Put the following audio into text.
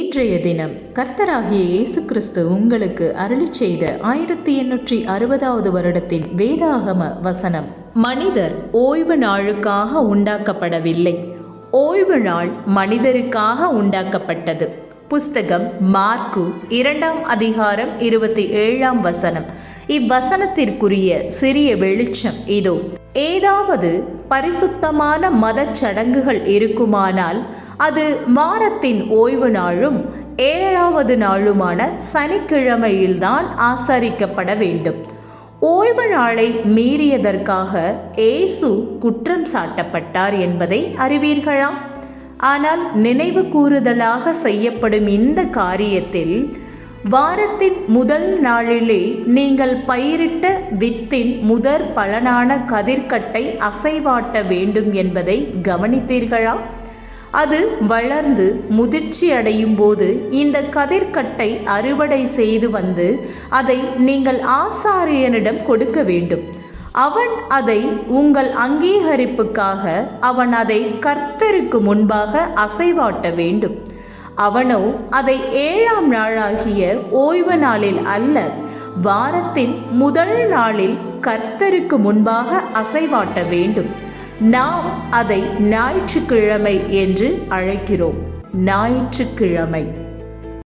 இன்றைய தினம் கர்த்தராகிய இயேசு கிறிஸ்து உங்களுக்கு அருளி செய்த ஆயிரத்தி எண்ணூற்றி அறுபதாவது வருடத்தின் வேதாகம வசனம். மனிதர் ஓய்வு நாளுக்காக உண்டாக்கப்படவில்லை. ஓய்வு நாள் மனிதருக்காக உண்டாக்கப்பட்டது. புஸ்தகம் மார்க்கு இரண்டாம் அதிகாரம் இருபத்தி ஏழாம் வசனம். இவ்வசனத்திற்குரிய சிறிய வெளிச்சம் இதோ. ஏதாவது பரிசுத்தமான மதச் சடங்குகள் இருக்குமானால் அது வாரத்தின் ஓய்வு நாளும் ஏழாவது நாளுமான சனிக்கிழமையில்தான் ஆசரிக்கப்பட வேண்டும். ஓய்வு நாளை மீறியதற்காக ஏசு குற்றம் சாட்டப்பட்டார் என்பதை அறிவீர்களா? ஆனால் நினைவு கூறுதலாக செய்யப்படும் இந்த காரியத்தில் வாரத்தின் முதல் நாளிலே நீங்கள் பயிரிட்ட வித்தின் முதற் பலனான கதிர்க்கட்டை அசைவாட்ட வேண்டும் என்பதை கவனித்தீர்களா? அது வளர்ந்து முதிர்ச்சி அடையும் போது இந்த கதிர்கட்டை அறுவடை செய்து வந்து அதை நீங்கள் ஆசாரியனிடம் கொடுக்க வேண்டும். அவன் அதை உங்கள் அங்கீகரிப்புக்காக அவன் அதை கர்த்தருக்கு முன்பாக அசைவாட்ட வேண்டும். அவனோ அதை ஏழாம் நாளாகிய ஓய்வு நாளில் அல்ல வாரத்தின் முதல் நாளில் கர்த்தருக்கு முன்பாக அசைவாட்ட வேண்டும். நாம் அதை ஞாயிற்றுக்கிழமை என்று அழைக்கிறோம். ஞாயிற்றுக்கிழமை.